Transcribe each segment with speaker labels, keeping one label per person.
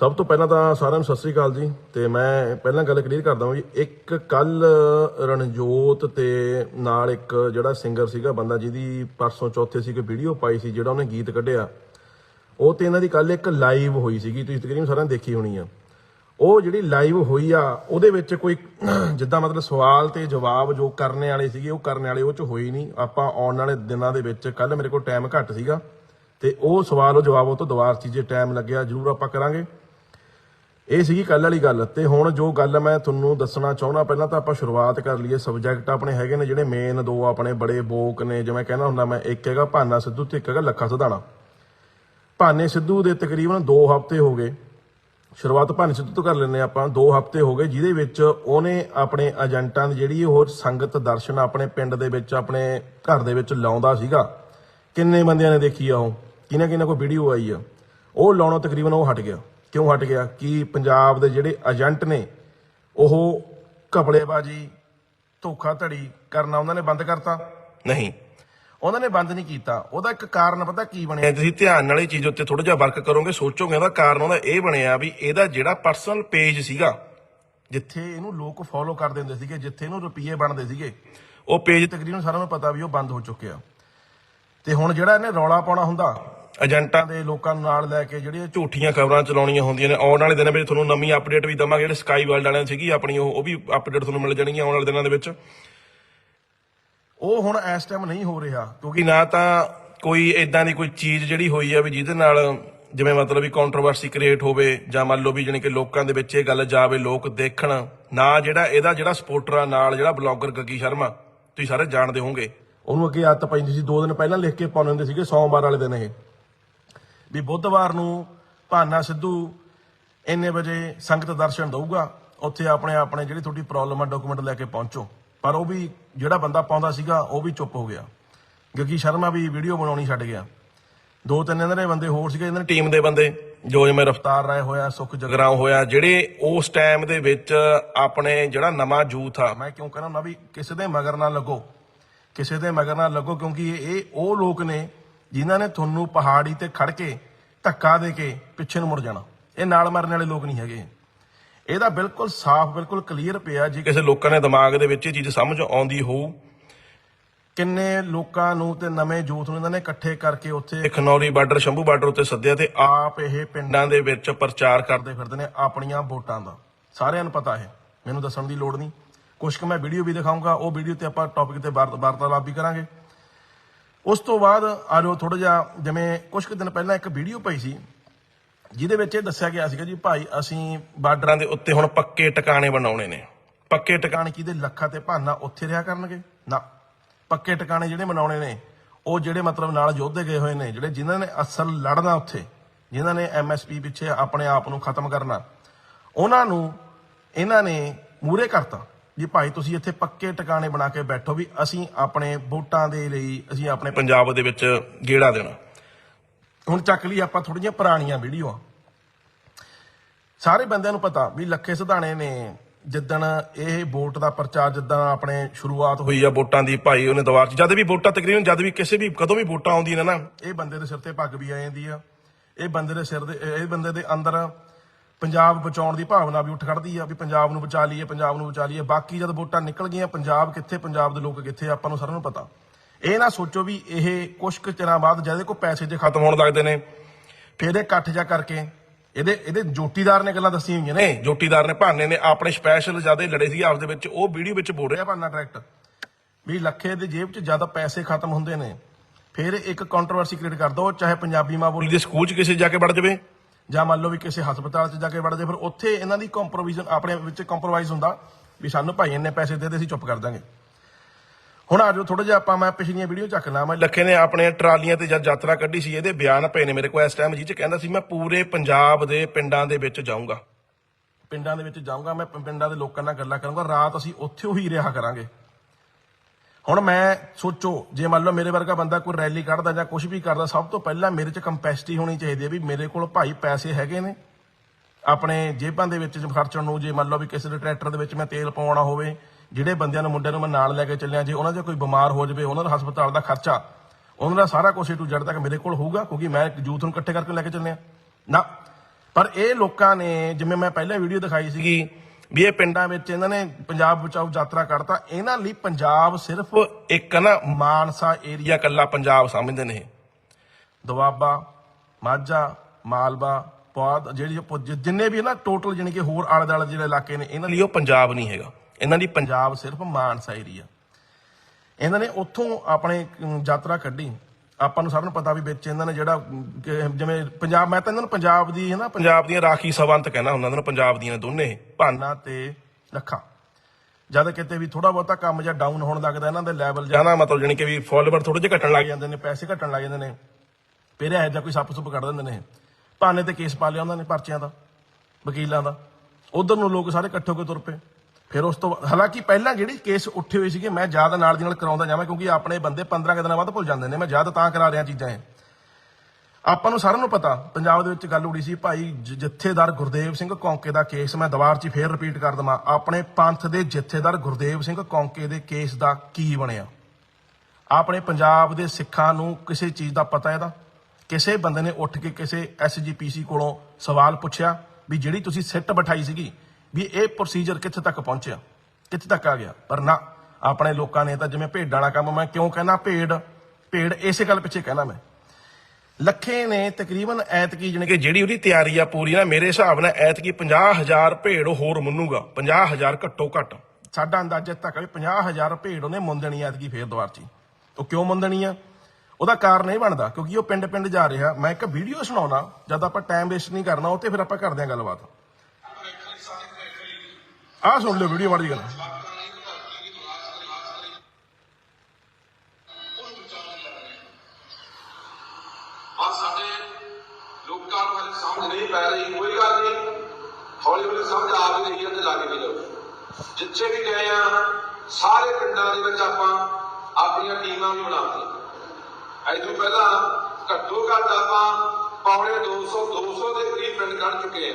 Speaker 1: ਸਭ ਤੋਂ ਪਹਿਲਾਂ ਤਾਂ ਸਾਰਿਆਂ ਨੂੰ ਸਤਿ ਸ੍ਰੀ ਅਕਾਲ ਜੀ, ਤੇ ਮੈਂ ਪਹਿਲਾਂ ਗੱਲ ਕਲੀਅਰ ਕਰਦਾ ਹਾਂ ਜੀ ਇੱਕ ਕੱਲ ਰਣਜੋਤ ਤੇ ਨਾਲ ਇੱਕ ਜਿਹੜਾ ਸਿੰਗਰ ਸੀਗਾ ਬੰਦਾ ਜਿਹਦੀ ਪਰਸੋਂ ਚੌਥੇ ਸੀ ਕਿ ਵੀਡੀਓ ਪਾਈ ਸੀ, ਜਿਹੜਾ ਉਹਨੇ ਗੀਤ ਕੱਢਿਆ। ਉਹ ਤੇ ਇਹਨਾਂ ਦੀ ਕੱਲ ਇੱਕ ਲਾਈਵ ਹੋਈ ਸੀਗੀ, ਤੁਸੀਂ ਤਕਰੀਬਨ ਸਾਰਿਆਂ ਨੇ ਦੇਖੀ ਹੋਣੀ ਆ। ਉਹ ਜਿਹੜੀ ਲਾਈਵ ਹੋਈ ਆ, ਉਹਦੇ ਵਿੱਚ ਕੋਈ ਜਿੱਦਾਂ ਮਤਲਬ ਸਵਾਲ ਤੇ ਜਵਾਬ ਜੋ ਕਰਨੇ ਵਾਲੇ ਸੀਗੇ, ਉਹ ਕਰਨ ਵਾਲੇ ਉਹ ਚ ਹੋਈ ਨਹੀਂ। ਆਪਾਂ ਆਉਣ ਵਾਲੇ ਦਿਨਾਂ ਦੇ ਵਿੱਚ ਕੱਲ ਮੇਰੇ ਕੋਲ ਟਾਈਮ ਘੱਟ ਸੀਗਾ, ਤੇ ਉਹ ਸਵਾਲ, ਉਹ ਜਵਾਬ ਉਹ ਤੋਂ ਦੁਬਾਰ ਚੀਜ਼ੇ ਟਾਈਮ ਲੱਗਿਆ, ਜ਼ਰੂਰ ਆਪਾਂ ਕਰਾਂਗੇ। ਇਹ ਸੀਗੀ ਕੱਲ ਵਾਲੀ ਗੱਲ ਤੇ ਹੁਣ ਜੋ ਗੱਲ ਮੈਂ ਤੁਹਾਨੂੰ ਦੱਸਣਾ ਚਾਹੁੰਦਾ, ਪਹਿਲਾਂ ਤਾਂ ਆਪਾਂ ਸ਼ੁਰੂਆਤ ਕਰ ਲਈਏ। ਸਬਜੈਕਟ ਆਪਣੇ ਹੈਗੇ ਨੇ ਜਿਹੜੇ ਮੇਨ ਦੋ ਆਪਣੇ ਬੜੇ ਬੋਕ ਨੇ, ਜਿਵੇਂ ਕਹਿੰਦਾ ਹੁੰਦਾ ਮੈਂ, ਇੱਕ ਹੈਗਾ ਭਾਨਾ ਸਿੱਧੂ ਤੇ ਇੱਕ ਹੈਗਾ ਲੱਖਾ ਸਧਾਣਾ। ਭਾਨੇ ਸਿੱਧੂ ਦੇ ਤਕਰੀਬਨ 2 ਹਫ਼ਤੇ ਹੋ ਗਏ। ਸ਼ੁਰੂਆਤ ਭਾਨੇ ਸਿੱਧੂ ਤੋਂ ਕਰ ਲੈਂਦੇ ਹਾਂ ਆਪਾਂ। 2 ਹਫ਼ਤੇ ਹੋ ਗਏ, ਜਿਹਦੇ ਵਿੱਚ ਉਹਨੇ ਆਪਣੇ ਏਜੰਟਾਂ ਦੀ ਜਿਹੜੀ ਉਹ ਸੰਗਤ ਦਰਸ਼ਨ ਆਪਣੇ ਪਿੰਡ ਦੇ ਵਿੱਚ, ਆਪਣੇ ਘਰ ਦੇ ਵਿੱਚ ਲਾਉਂਦਾ ਸੀਗਾ। ਕਿੰਨੇ ਬੰਦਿਆਂ ਨੇ ਦੇਖੀ ਆ ਉਹ? ਕਿਹਨਾਂ ਕਿਹਨਾਂ ਕੋਈ ਵੀਡੀਓ ਆਈ ਆ? ਉਹ ਲਾਉਣੋਂ ਤਕਰੀਬਨ ਉਹ ਹਟ ਗਿਆ। ਕਿਉਂ ਹਟ ਗਿਆ? ਕਿ ਪੰਜਾਬ ਦੇ ਜਿਹੜੇ ਏਜੰਟ ਨੇ ਉਹ ਘਪਲੇਬਾਜੀ ਧੋਖਾਧੜੀ ਕਰਨਾ ਉਹਨਾਂ ਨੇ ਬੰਦ ਕਰਤਾ? ਨਹੀਂ। ਉਹਨਾਂ ਨੇ ਬੰਦ ਨਹੀਂ ਕੀਤਾ। ਉਹਦਾ ਇੱਕ ਕਾਰਨ ਪਤਾ ਕੀ ਬਣਿਆ? ਤੁਸੀਂ ਧਿਆਨ ਨਾਲ ਇਹ ਚੀਜ਼ ਉੱਤੇ ਥੋੜਾ ਜਿਹਾ ਵਰਕ ਕਰੋਗੇ ਸੋਚੋਗੇ ਉਹਦਾ ਕਾਰਨ ਉਹਦਾ ਇਹ ਬਣਿਆ ਵੀ ਇਹਦਾ ਜਿਹੜਾ ਪਰਸਨਲ ਪੇਜ ਸੀਗਾ ਜਿੱਥੇ ਇਹਨੂੰ ਲੋਕ ਫੋਲੋ ਕਰ ਦਿੰਦੇ ਸੀਗੇ ਜਿੱਥੇ ਇਹਨੂੰ ਰੁਪਏ ਬਣਦੇ ਸੀਗੇ ਉਹ ਪੇਜ ਤਕਰੀਬਨ ਸਾਰਿਆਂ ਨੂੰ ਪਤਾ ਵੀ ਉਹ ਬੰਦ ਹੋ ਚੁੱਕਿਆ। ਤੇ ਹੁਣ ਜਿਹੜਾ ਇਹਨੇ ਰੌਲਾ ਪਾਉਣਾ ਹੁੰਦਾ ਏਜੰਟਾਂ ਦੇ ਲੋਕਾਂ ਨੂੰ ਨਾਲ ਲੈ ਕੇ ਜਿਹੜੀਆਂ ਝੂਠੀਆਂ ਖਬਰਾਂ ਚਲਾਉਣੀਆਂ ਹੁੰਦੀਆਂ ਨੇ, ਆਉਣ ਵਾਲੇ ਦਿਨਾਂ ਵਿੱਚ ਤੁਹਾਨੂੰ ਨਵੀਂ ਅਪਡੇਟ ਵੀ ਦਵਾਂਗੇ, ਜਿਹੜੇ ਸਕਾਈ ਵਰਲਡ ਵਾਲਿਆਂ ਸੀਗੀ ਆਪਣੀ, ਉਹ ਉਹ ਵੀ ਅਪਡੇਟ ਤੁਹਾਨੂੰ ਮਿਲ ਜਾਣਗੀਆਂ ਆਉਣ ਵਾਲੇ ਦਿਨਾਂ ਦੇ ਵਿੱਚ। ਉਹ ਹੁਣ ਇਸ ਟਾਈਮ ਨਹੀਂ ਹੋ ਰਿਹਾ, ਕਿਉਂਕਿ ਨਾ ਤਾਂ ਕੋਈ ਇਦਾਂ ਦੀ ਕੋਈ ਚੀਜ਼ ਜਿਹੜੀ ਹੋਈ ਆ ਵੀ ਜਿਹਦੇ ਨਾਲ ਜਿਵੇਂ ਮਤਲਬ ਵੀ ਕੰਟਰੋਵਰਸੀ ਕ੍ਰੀਏਟ ਹੋਵੇ, ਜਾਂ ਮੰਨ ਲਓ ਵੀ ਜਾਣੀ ਕਿ ਲੋਕਾਂ ਦੇ ਵਿੱਚ ਇਹ ਗੱਲ ਜਾਵੇ, ਲੋਕ ਦੇਖਣ, ਨਾ ਜਿਹੜਾ ਇਹਦਾ ਜਿਹੜਾ ਸਪੋਰਟਰਾਂ ਨਾਲ ਜਿਹੜਾ ਬਲੌਗਰ ਗੱਗੀ ਸ਼ਰਮਾ, ਤੁਸੀਂ ਸਾਰੇ ਜਾਣਦੇ ਹੋਵੋਗੇ। ਉਹਨੂੰ ਅੱਗੇ ਆਦਤ ਪੈਂਦੀ ਸੀ, ਦੋ ਦਿਨ ਪਹਿਲਾਂ ਲਿਖ ਕੇ ਪਾਉਂਦੇ ਹੁੰਦੇ ਸੀਗੇ, ਸੋਮਵਾਰ ਵਾਲੇ ਦਿਨ ਇਹ। ਵੀ ਬੁੱਧਵਾਰ ਨੂੰ ਭਾਨਾ ਸਿੱਧੂ ਇੰਨੇ ਵਜੇ ਸੰਗਤ ਦਰਸ਼ਨ ਦਊਗਾ ਉੱਥੇ ਆਪਣੇ ਆਪਣੇ ਜਿਹੜੀ ਤੁਹਾਡੀ ਪ੍ਰੋਬਲਮ ਆ ਡਾਕੂਮੈਂਟ ਲੈ ਕੇ ਪਹੁੰਚੋ। ਪਰ ਉਹ ਵੀ ਜਿਹੜਾ ਬੰਦਾ ਪਾਉਂਦਾ ਸੀਗਾ ਉਹ ਵੀ ਚੁੱਪ ਹੋ ਗਿਆ। ਗੱਗੀ ਸ਼ਰਮਾ ਵੀ ਵੀਡੀਓ ਬਣਾਉਣੀ ਛੱਡ ਗਿਆ। ਦੋ ਤਿੰਨ ਇਹਨਾਂ ਦੇ ਬੰਦੇ ਹੋਰ ਸੀਗੇ ਇਹਨਾਂ ਦੀ ਟੀਮ ਦੇ ਬੰਦੇ ਜੋ ਜਿਵੇਂ ਰਫਤਾਰ ਰਾਏ ਹੋਇਆ ਸੁਖ ਜਗਰਾਉਂ ਹੋਇਆ ਜਿਹੜੇ ਉਸ ਟਾਈਮ ਦੇ ਵਿੱਚ ਆਪਣੇ ਜਿਹੜਾ ਨਵਾਂ ਯੂਥ ਆ। ਮੈਂ ਕਿਉਂ ਕਹਿੰਦਾ ਹੁੰਦਾ ਵੀ ਕਿਸੇ ਦੇ ਮਗਰ ਨਾ ਲੱਗੋ। ਕਿਸੇ ਦੇ ਮਗਰ ਨਾ ਲੱਗੋ ਕਿਉਂਕਿ ਇਹ ਇਹ ਉਹ ਲੋਕ ਨੇ ਜਿਨ੍ਹਾਂ ਨੇ ਤੁਹਾਨੂੰ ਪਹਾੜੀ ਤੇ ਖੜ ਕੇ ਧੱਕਾ ਦੇ ਕੇ ਪਿੱਛੇ ਨੂੰ ਮੁੜ ਜਾਣਾ। ਇਹ ਨਾਲ ਮਰਨ ਵਾਲੇ ਲੋਕ ਨਹੀਂ ਹੈਗੇ। ਇਹਦਾ ਬਿਲਕੁਲ ਸਾਫ਼ ਬਿਲਕੁਲ ਕਲੀਅਰ ਪਿਆ ਜੇ ਕਿਸੇ ਲੋਕਾਂ ਦੇ ਦਿਮਾਗ ਦੇ ਵਿੱਚ ਇਹ ਚੀਜ਼ ਸਮਝ ਆਉਂਦੀ ਹੋਊ। ਕਿੰਨੇ ਲੋਕਾਂ ਨੂੰ ਤੇ ਨਵੇਂ ਯੂਥ ਨੂੰ ਇਹਨਾਂ ਨੇ ਇਕੱਠੇ ਕਰਕੇ ਉੱਥੇ ਖਨੌਰੀ ਬਾਰਡਰ ਸ਼ੰਭੂ ਬਾਰਡਰ ਉੱਤੇ ਸੱਦਿਆ ਤੇ ਆਪ ਇਹ ਪਿੰਡਾਂ ਦੇ ਵਿੱਚ ਪ੍ਰਚਾਰ ਕਰਦੇ ਫਿਰਦੇ ਨੇ ਆਪਣੀਆਂ ਵੋਟਾਂ ਦਾ। ਸਾਰਿਆਂ ਨੂੰ ਪਤਾ ਹੈ। ਮੈਨੂੰ ਦੱਸਣ ਦੀ ਲੋੜ ਨਹੀਂ। ਕੁਝ ਕੁ ਮੈਂ ਵੀਡੀਓ ਵੀ ਦਿਖਾਉਂਗਾ ਉਹ ਵੀਡੀਓ ਤੇ ਆਪਾਂ ਟੌਪਿਕ ਤੇ ਵਾਰ- ਵਾਰਤਾਲਾਪ ਵੀ ਕਰਾਂਗੇ। ਉਸ ਤੋਂ ਬਾਅਦ ਆ ਜਾਓ ਥੋੜਾ ਜਿਹਾ, ਜਿਵੇਂ ਕੁਝ ਕੁ ਦਿਨ ਪਹਿਲਾਂ ਇੱਕ ਵੀਡੀਓ ਪਈ ਸੀ, ਜਿਹਦੇ ਵਿੱਚ ਇਹ ਦੱਸਿਆ ਗਿਆ ਸੀਗਾ ਜੀ, ਭਾਈ, ਅਸੀਂ ਬਾਰਡਰਾਂ ਦੇ ਉੱਤੇ ਹੁਣ ਪੱਕੇ ਟਿਕਾਣੇ ਬਣਾਉਣੇ ਨੇ। ਪੱਕੇ ਟਿਕਾਣੇ ਕਿਹਦੇ ਲੱਖਾਂ ਤੇ ਭਾਨਾ ਉੱਥੇ ਰਿਹਾ ਕਰਨਗੇ? ਨਾ, ਪੱਕੇ ਟਿਕਾਣੇ ਜਿਹੜੇ ਬਣਾਉਣੇ ਨੇ, ਉਹ ਜਿਹੜੇ ਮਤਲਬ ਨਾਲ ਯੋਧੇ ਗਏ ਹੋਏ ਨੇ, ਜਿਹੜੇ ਜਿਨ੍ਹਾਂ ਨੇ ਅਸਲ ਲੜਨਾ ਉੱਥੇ, ਜਿਨ੍ਹਾਂ ਨੇ ਐਮਐਸਪੀ ਪਿੱਛੇ ਆਪਣੇ ਆਪ ਨੂੰ ਖਤਮ ਕਰਨਾ, ਉਹਨਾਂ ਨੂੰ, ਇਹਨਾਂ ਨੇ ਮੂਰੇ ਕਰਤਾ। ਜੀ ਭਾਈ ਤੁਸੀਂ ਇੱਥੇ ਪੱਕੇ ਟਿਕਾਣੇ ਬਣਾ ਕੇ ਬੈਠੋ ਵੀ ਅਸੀਂ ਆਪਣੇ ਵੋਟਾਂ ਦੇ ਲਈ, ਅਸੀਂ ਆਪਣੇ ਪੰਜਾਬ ਦੇ ਵਿੱਚ ਗੇੜਾ ਦੇਣਾ। ਹੁਣ ਚੱਕ ਲਈ ਆਪਾਂ ਥੋੜੀਆਂ ਜਿਹੀਆਂ ਪੁਰਾਣੀਆਂ ਵੀਡੀਓਆਂ। ਸਾਰੇ ਬੰਦਿਆਂ ਨੂੰ ਪਤਾ ਵੀ ਲੱਖੇ ਸਿਧਾਣੇ ਨੇ ਜਿੱਦਣ ਇਹ ਵੋਟ ਦਾ ਪ੍ਰਚਾਰ ਜਿੱਦਾਂ ਆਪਣੇ ਸ਼ੁਰੂਆਤ ਹੋਈ ਆ ਵੋਟਾਂ ਦੀ, ਭਾਈ ਉਹਨੇ ਦਵਾਰ ਚ, ਜਦ ਵੀ ਵੋਟਾਂ ਤਕਰੀਬਨ, ਜਦ ਵੀ ਕਿਸੇ ਵੀ, ਕਦੋਂ ਵੀ ਵੋਟਾਂ ਆਉਂਦੀਆਂ ਨੇ ਨਾ, ਇਹ ਬੰਦੇ ਦੇ ਸਿਰ ਤੇ ਪੱਗ ਵੀ ਆ ਜਾਂਦੀ ਆ। ਇਹ ਬੰਦੇ ਦੇ ਸਿਰ ਦੇ, ਇਹ ਬੰਦੇ ਦੇ ਅੰਦਰ ਪੰਜਾਬ ਬਚਾਉਣ ਦੀ ਭਾਵਨਾ ਵੀ ਉੱਠ ਖੜਦੀ ਆ, ਵੀ ਪੰਜਾਬ ਨੂੰ ਬਚਾ ਲਈਏ, ਪੰਜਾਬ ਨੂੰ ਬਚਾ ਲਈਏ। ਬਾਕੀ ਜਦ ਵੋਟਾਂ ਨਿਕਲ ਗਈਆਂ, ਪੰਜਾਬ ਕਿੱਥੇ, ਪੰਜਾਬ ਦੇ ਲੋਕ ਕਿੱਥੇ, ਆਪਾਂ ਨੂੰ ਸਾਰਿਆਂ ਨੂੰ ਪਤਾ। ਇਹ ਨਾ ਸੋਚੋ ਵੀ ਇਹ ਕੁਝ ਕੁ ਚਿਰਾਂ ਬਾਅਦ ਜਦ ਕੋ ਪੈਸੇ ਜੇ ਖਤਮ ਹੋਣ ਲੱਗਦੇ ਨੇ, ਫਿਰ ਇਹ ਇਕੱਠ ਜਾ ਕਰਕੇ, ਇਹਦੇ ਇਹਦੇ ਜੋਟੀਦਾਰ ਨੇ ਗੱਲਾਂ ਦੱਸੀਆਂ ਹੋਈਆਂ ਨੇ। ਜੋਟੀਦਾਰ ਨੇ ਭਾਨੇ ਨੇ ਆਪਣੇ ਸਪੈਸ਼ਲ ਜਿਆਦੇ ਲੜੇ ਸੀ ਆਪਸ ਦੇ ਵਿੱਚ, ਉਹ ਵੀਡੀਓ ਵਿੱਚ ਬੋਲ ਰਿਹਾ ਭਾਨਾ ਡਾਇਰੈਕਟ ਵੀ ਲੱਖੇ ਦੇ ਜੇਬ 'ਚ ਜ਼ਿਆਦਾ ਪੈਸੇ ਖਤਮ ਹੁੰਦੇ ਨੇ। ਫਿਰ ਇੱਕ ਕੰਟਰੋਵਰਸੀ ਕ੍ਰੀਏਟ ਕਰ ਦੋ ਚਾਹੇ ਪੰਜਾਬੀ ਮਾਂ ਬੋਲੀ ਦੇ ਸਕੂਲ 'ਚ ਕਿਸੇ ਜਾ ਕੇ ਵੜ ਜਾਵੇ। ਜਾਂ ਮੰਨ ਲਓ ਵੀ ਕਿਸੇ ਹਸਪਤਾਲ 'ਚ ਜਾ ਕੇ ਵੜ ਜਾਵੇ ਫਿਰ ਉੱਥੇ ਇਹਨਾਂ ਦੀ ਕੰਪਰੋਵਾਈਜ਼ਨ ਆਪਣੇ ਵਿੱਚ ਕੰਪਰੋਮਾਈਜ਼ ਹੁੰਦਾ ਵੀ ਸਾਨੂੰ ਭਾਈ ਇੰਨੇ ਪੈਸੇ ਦੇ ਦੇ, ਅਸੀਂ ਚੁੱਪ ਕਰ ਦਾਂਗੇ। ਹੁਣ ਆ ਜਾਓ ਥੋੜਾ ਜਿਹਾ ਆਪਾਂ ਮੈਂ ਪਿਛਲੀਆਂ ਵੀਡੀਓ ਚੱਕ ਲਾਂ, ਮੈਂ ਲੱਖੇ ਨੇ ਆਪਣੇ ਟਰਾਲੀਆਂ ਤੇ ਜਦ ਯਾਤਰਾ ਕੱਢੀ ਸੀ, ਇਹਦੇ ਬਿਆਨ ਪਏ ਨੇ ਮੇਰੇ ਕੋਲ ਇਸ ਟਾਈਮ ਜੀ ਚ, ਕਹਿੰਦਾ ਸੀ ਮੈਂ ਪੂਰੇ ਪੰਜਾਬ ਦੇ ਪਿੰਡਾਂ ਦੇ ਵਿੱਚ ਜਾਊਂਗਾ। ਪਿੰਡਾਂ ਦੇ ਵਿੱਚ ਜਾਊਂਗਾ, ਮੈਂ ਪਿੰਡਾਂ ਦੇ ਲੋਕਾਂ ਨਾਲ ਗੱਲਾਂ ਕਰਾਂਗਾ, ਰਾਤ ਅਸੀਂ ਉੱਥੇ ਹੀ ਰਿਹਾ ਕਰਾਂਗੇ। ਹੁਣ ਮੈਂ ਸੋਚੋ, ਜੇ ਮੰਨ ਲਓ ਮੇਰੇ ਵਰਗਾ ਬੰਦਾ ਕੋਈ ਰੈਲੀ ਕੱਢਦਾ ਜਾਂ ਕੁਝ ਵੀ ਕਰਦਾ, ਸਭ ਤੋਂ ਪਹਿਲਾਂ ਮੇਰੇ 'ਚ ਕੰਪੈਸਿਟੀ ਹੋਣੀ ਚਾਹੀਦੀ ਹੈ ਵੀ ਮੇਰੇ ਕੋਲ ਭਾਈ ਪੈਸੇ ਹੈਗੇ ਨੇ। ਆਪਣੇ ਜੇਬਾਂ ਦੇ ਵਿੱਚ ਖਰਚਣ ਨੂੰ, ਜੇ ਮੰਨ ਲਓ ਵੀ ਕਿਸੇ ਦੇ ਟਰੈਕਟਰ ਦੇ ਵਿੱਚ ਮੈਂ ਤੇਲ ਪਵਾਉਣਾ ਹੋਵੇ, ਜਿਹੜੇ ਬੰਦਿਆਂ ਨੂੰ, ਮੁੰਡਿਆਂ ਨੂੰ ਮੈਂ ਨਾਲ ਲੈ ਕੇ ਚੱਲਿਆ, ਜੇ ਉਹਨਾਂ ਦੇ ਕੋਈ ਬਿਮਾਰ ਹੋ ਜਾਵੇ, ਉਹਨਾਂ ਦਾ ਹਸਪਤਾਲ ਦਾ ਖਰਚਾ, ਉਹਨਾਂ ਦਾ ਸਾਰਾ ਕੁਝ ਏ ਟੂ ਜੜ ਤੱਕ ਮੇਰੇ ਕੋਲ ਹੋਊਗਾ, ਕਿਉਂਕਿ ਮੈਂ ਜੂਥ ਨੂੰ ਇਕੱਠੇ ਕਰਕੇ ਲੈ ਕੇ ਚੱਲਿਆ। ਨਾ, ਪਰ ਇਹ ਲੋਕਾਂ ਨੇ, ਜਿਵੇਂ ਮੈਂ ਪਹਿਲਾਂ ਵੀਡੀਓ ਦਿਖਾਈ ਸੀਗੀ ਵੀ ਇਹ ਪਿੰਡਾਂ ਵਿੱਚ ਇਹਨਾਂ ਨੇ ਪੰਜਾਬ ਬਚਾਓ ਯਾਤਰਾ ਕੱਢਤਾ। ਇਹਨਾਂ ਲਈ ਪੰਜਾਬ ਸਿਰਫ ਇੱਕ ਨਾ ਮਾਨਸਾ ਏਰੀਆ ਕੱਲਾ ਪੰਜਾਬ ਸਮਝਦੇ ਨੇ ਇਹ। ਦੁਆਬਾ, ਮਾਝਾ, ਮਾਲਵਾ, ਪੁਆਧ ਜਿਹੜੀ ਪੁ- ਜਿੰਨੇ ਵੀ ਨਾ ਟੋਟਲ ਜਾਣੀ ਕਿ ਹੋਰ ਆਲੇ ਦੁਆਲੇ ਜਿਹੜੇ ਇਲਾਕੇ ਨੇ, ਇਹਨਾਂ ਲਈ ਉਹ ਪੰਜਾਬ ਨਹੀਂ ਹੈਗਾ। ਇਹਨਾਂ ਲਈ ਪੰਜਾਬ ਸਿਰਫ ਮਾਨਸਾ ਏਰੀਆ ਇਹਨਾਂ ਨੇ ਉੱਥੋਂ ਆਪਣੇ ਯਾਤਰਾ ਕੱਢੀ। ਆਪਾਂ ਨੂੰ ਸਾਰਿਆਂ ਨੂੰ ਪਤਾ ਵੀ ਵਿੱਚ ਇਹਨਾਂ ਨੇ ਜਿਹੜਾ ਕਿ ਜਿਵੇਂ ਪੰਜਾਬ ਮੈਂ ਤਾਂ ਇਹਨਾਂ ਨੂੰ ਪੰਜਾਬ ਦੀ ਹੈ ਨਾ ਪੰਜਾਬ ਦੀਆਂ ਰਾਖੀ ਸਵੰਤ ਕਹਿਣਾ ਹੁੰਦਾ ਇਹਨਾਂ ਨੂੰ ਪੰਜਾਬ ਦੀਆਂ ਨੇ ਦੋਨੇ ਭਾਨਾ ਤੇ ਲੱਖਾ। ਜਦ ਕਿਤੇ ਵੀ ਥੋੜਾ ਬਹੁਤਾ ਕੰਮ ਜਾਂ ਡਾਊਨ ਹੋਣ ਲੱਗਦਾ ਇਹਨਾਂ ਦੇ ਲੈਵਲ ਜਾਂ ਨਾ ਮਤਲਬ ਜਾਣੀ ਕਿ ਵੀ ਫੋਲੋਵਰ ਥੋੜੇ ਜਿਹੇ ਘਟਣ ਲੱਗ ਜਾਂਦੇ ਨੇ ਪੈਸੇ ਘਟਣ ਲੱਗ ਜਾਂਦੇ ਨੇ ਫਿਰ ਇਹ ਜਾਂ ਕੋਈ ਸੱਪ ਸੁੱਪ ਕੱਢ ਦਿੰਦੇ ਨੇ। ਭਾਨੇ ਤੇ ਕੇਸ ਪਾ ਲਿਆ ਉਹਨਾਂ ਨੇ ਪਰਚਿਆਂ ਦਾ ਵਕੀਲਾਂ ਦਾ। ਉਧਰ ਨੂੰ ਲੋਕ ਸਾਰੇ ਇਕੱਠੇ ਹੋ ਕੇ ਤੁਰ ਪਏ। ਫਿਰ ਉਸ ਤੋਂ ਬਾਅਦ- ਹਾਲਾਂਕਿ ਪਹਿਲਾਂ ਜਿਹੜੀ ਕੇਸ ਉੱਠੇ ਹੋਏ ਸੀਗੇ, ਮੈਂ ਯਾਦ ਨਾਲ ਦੀ ਨਾਲ ਕਰਾਉਂਦਾ ਜਾਵਾਂ ਕਿਉਂਕਿ ਆਪਣੇ ਬੰਦੇ 15 ਕੁ ਦਿਨਾਂ ਬਾਅਦ ਭੁੱਲ ਜਾਂਦੇ ਨੇ। ਮੈਂ ਯਾਦ ਤਾਂ ਕਰਾ ਰਿਹਾ ਚੀਜ਼ਾਂ ਇਹ। ਆਪਾਂ ਨੂੰ ਸਾਰਿਆਂ ਨੂੰ ਪਤਾ, ਪੰਜਾਬ ਦੇ ਵਿੱਚ ਗੱਲ ਉੜੀ ਸੀ, ਭਾਈ ਜ- ਜਥੇਦਾਰ ਗੁਰਦੇਵ ਸਿੰਘ ਕੌਂਕੇ ਦਾ ਕੇਸ ਮੈਂ ਦੁਬਾਰ 'ਚ ਹੀ ਫੇਰ ਰਿਪੀਟ ਕਰ ਦਵਾਂ। ਆਪਣੇ ਪੰਥ ਦੇ ਜਥੇਦਾਰ ਗੁਰਦੇਵ ਸਿੰਘ ਕੌਂਕੇ ਦੇ ਕੇਸ ਦਾ ਕੀ ਬਣਿਆ? ਆਪਣੇ ਪੰਜਾਬ ਦੇ ਸਿੱਖਾਂ ਨੂੰ ਕਿਸੇ ਚੀਜ਼ ਦਾ ਪਤਾ ਇਹਦਾ? ਕਿਸੇ ਬੰਦੇ ਨੇ ਉੱਠ ਕੇ ਕਿਸੇ ਐਸਜੀਪੀਸੀ ਕੋਲੋਂ ਸਵਾਲ ਪੁੱਛਿਆ ਵੀ ਜਿਹੜੀ ਤੁਸੀਂ ਸਿੱਟ ਬਿਠਾਈ ਸੀਗੀ ਵੀ ਇਹ ਪ੍ਰੋਸੀਜਰ ਕਿੱਥੇ ਤੱਕ ਪਹੁੰਚਿਆ? ਕਿੱਥੇ ਤੱਕ ਆ ਗਿਆ? ਪਰ ਨਾ, ਆਪਣੇ ਲੋਕਾਂ ਨੇ ਤਾਂ ਜਿਵੇਂ ਭੇਡਾਂ ਵਾਲਾ ਕੰਮ ਮੈਂ ਕਿਉਂ ਕਹਿਣਾ? ਭੇਡ ਭੇਡ ਇਸੇ ਗੱਲ ਪਿੱਛੇ ਕਹਿਣਾ ਮੈਂ। ਲੱਖੇ ਨੇ ਤਕਰੀਬਨ ਐਤਕੀ ਜਾਣੀ ਕਿ ਜਿਹੜੀ ਉਹਦੀ ਤਿਆਰੀ ਆ ਪੂਰੀ ਨਾ, ਮੇਰੇ ਹਿਸਾਬ ਨਾਲ ਐਤਕੀ 50000 ਭੇਡ ਉਹ ਹੋਰ ਮੰਨੂਗਾ। 50000 ਘੱਟੋ ਘੱਟ। ਸਾਡਾ ਅੰਦਾਜ਼ਾ ਤੱਕ ਵੀ 50000 ਭੇਡ ਉਹਨੇ ਮੁੰਦਣੀ ਐਤਕੀ ਫੇਰ ਦੁਆਰ ਚ ਹੀ। ਉਹ ਕਿਉਂ ਮੁੰਦਣੀ ਆ? ਉਹਦਾ ਕਾਰਨ ਇਹ ਬਣਦਾ, ਕਿਉਂਕਿ ਉਹ ਪਿੰਡ ਪਿੰਡ ਜਾ ਰਿਹਾ। ਮੈਂ ਇੱਕ ਵੀਡੀਓ ਸੁਣਾਉਣਾ, ਜਦ ਆਪਾਂ ਟਾਈਮ ਵੇਸਟ ਨਹੀਂ ਕਰਨਾ, ਉਹ ਤੇ ਫਿਰ ਆਪਾਂ ਕਰਦੇ ਹਾਂ ਗੱਲਬਾਤ। ਆਹ ਸੁਣ ਲਿਓ ਵੀਡੀਓ ਵਾਲੀ ਗੱਲ।
Speaker 2: ਲੋਕਾਂ ਨੂੰ ਸਮਝ ਨਹੀਂ ਪੈ ਰਹੀ, ਕੋਈ ਗੱਲ ਨਹੀਂ। ਹੌਲੀ ਹੌਲੀ ਸਮਝ ਆ ਵੀ ਰਹੀ ਹੈ ਤੇ ਲੱਗ ਵੀ ਜਾਊ ਜਿੱਥੇ ਵੀ ਗਏ ਆ, ਸਾਰੇ ਪਿੰਡਾਂ ਦੇ ਵਿੱਚ ਆਪਾਂ ਆਪਣੀਆਂ ਟੀਮਾਂ ਵੀ ਬਣਾਤੀਆਂ। ਅੱਜ ਤੋਂ ਪਹਿਲਾਂ ਘੱਟੋ ਘੱਟ ਆਪਾਂ ਪੌਣੇ 200 200 ਦੇ ਕਰੀਬ ਪਿੰਡ ਕੱਢ ਚੁੱਕੇ ਆ।